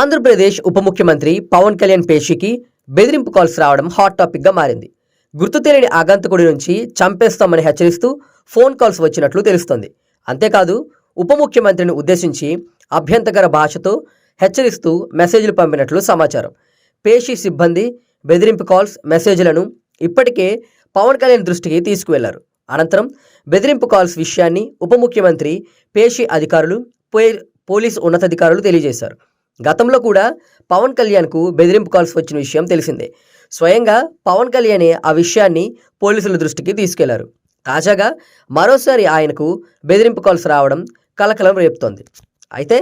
ఆంధ్రప్రదేశ్ ఉప ముఖ్యమంత్రి పవన్ కళ్యాణ్ పేషికి బెదిరింపు కాల్స్ రావడం హాట్ టాపిక్గా మారింది. గుర్తు తెలియని ఆగంతకుడి నుంచి చంపేస్తామని హెచ్చరిస్తూ ఫోన్ కాల్స్ వచ్చినట్లు తెలుస్తోంది. అంతేకాదు ఉప ముఖ్యమంత్రిని ఉద్దేశించి అభ్యంతకర భాషతో హెచ్చరిస్తూ మెసేజ్లు పంపినట్లు సమాచారం. పేషి సిబ్బంది బెదిరింపు కాల్స్ మెసేజ్లను ఇప్పటికే పవన్ కళ్యాణ్ దృష్టికి తీసుకువెళ్ళారు. అనంతరం బెదిరింపు కాల్స్ విషయాన్ని ఉప ముఖ్యమంత్రి పేషి అధికారులు పోలీస్ ఉన్నతాధికారులు తెలియజేశారు. గతంలో కూడా పవన్ కళ్యాణ్కు బెదిరింపు కాల్స్ వచ్చిన విషయం తెలిసిందే. స్వయంగా పవన్ కళ్యాణే ఆ విషయాన్ని పోలీసుల దృష్టికి తీసుకెళ్ళారు. తాజాగా మరోసారి ఆయనకు బెదిరింపు కాల్స్ రావడం కలకలం రేపుతోంది. అయితే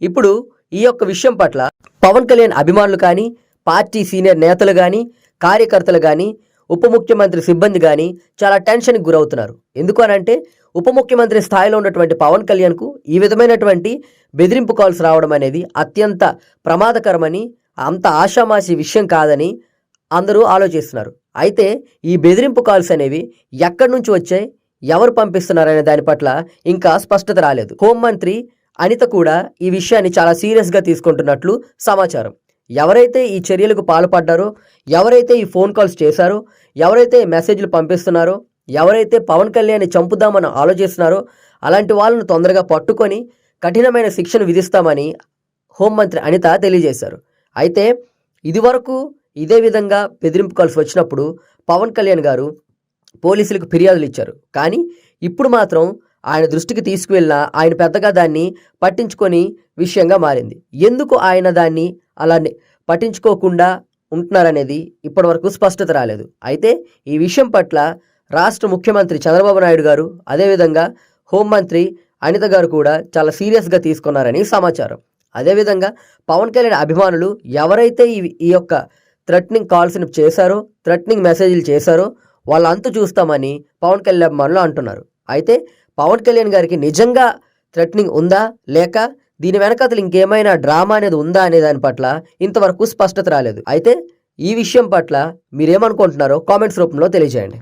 ఇప్పుడు ఈ యొక్క విషయం పట్ల పవన్ కళ్యాణ్ అభిమానులు కానీ పార్టీ సీనియర్ నేతలు కానీ కార్యకర్తలు కానీ ఉప ముఖ్యమంత్రి సిబ్బంది కానీ చాలా టెన్షన్కి గురవుతున్నారు. ఎందుకు అనంటే ఉప ముఖ్యమంత్రి స్థాయిలో ఉన్నటువంటి పవన్ కళ్యాణ్కు ఈ విధమైనటువంటి బెదిరింపు కాల్స్ రావడం అనేది అత్యంత ప్రమాదకరమని అంత ఆషామాషి విషయం కాదని అందరూ ఆలోచిస్తున్నారు. అయితే ఈ బెదిరింపు కాల్స్ అనేవి ఎక్కడి నుంచి వచ్చాయి ఎవరు పంపిస్తున్నారనే దాని పట్ల ఇంకా స్పష్టత రాలేదు. హోంమంత్రి అనిత కూడా ఈ విషయాన్ని చాలా సీరియస్గా తీసుకుంటున్నట్లు సమాచారం. ఎవరైతే ఈ చర్యలకు పాల్పడ్డారో ఎవరైతే ఈ ఫోన్ కాల్స్ చేశారో ఎవరైతే మెసేజ్లు పంపిస్తున్నారో ఎవరైతే పవన్ కళ్యాణ్ చంపుదామని ఆలోచిస్తున్నారో అలాంటి వాళ్ళను తొందరగా పట్టుకొని కఠినమైన శిక్షను విధిస్తామని హోంమంత్రి అనిత తెలియజేశారు. అయితే ఇదివరకు ఇదే విధంగా బెదిరింపు కాల్స్ వచ్చినప్పుడు పవన్ కళ్యాణ్ గారు పోలీసులకు ఫిర్యాదులు ఇచ్చారు. కానీ ఇప్పుడు మాత్రం ఆయన దృష్టికి తీసుకువెళ్ళినా ఆయన పెద్దగా దాన్ని పట్టించుకొని విషయంగా మారింది. ఎందుకు ఆయన దాన్ని అలా పట్టించుకోకుండా ఉంటున్నారనేది ఇప్పటివరకు స్పష్టత రాలేదు. అయితే ఈ విషయం పట్ల రాష్ట్ర ముఖ్యమంత్రి చంద్రబాబు నాయుడు గారు అదేవిధంగా హోంమంత్రి అనిత గారు కూడా చాలా సీరియస్గా తీసుకున్నారని సమాచారం. అదేవిధంగా పవన్ కళ్యాణ్ అభిమానులు ఎవరైతే ఈ ఈ యొక్క థ్రెట్నింగ్ కాల్స్ని చేశారో థ్రెట్నింగ్ మెసేజ్లు చేశారో వాళ్ళ అంతు చూస్తామని పవన్ కళ్యాణ్ అభిమానులు అంటున్నారు. అయితే పవన్ కళ్యాణ్ గారికి నిజంగా థ్రెట్నింగ్ ఉందా? లేక దీని వెనకాతలు ఇంకేమైనా డ్రామా అనేది ఉందా అనే దాని పట్ల ఇంతవరకు స్పష్టత రాలేదు. అయితే ఈ విషయం పట్ల మీరేమనుకుంటున్నారో కామెంట్స్ రూపంలో తెలియజేయండి.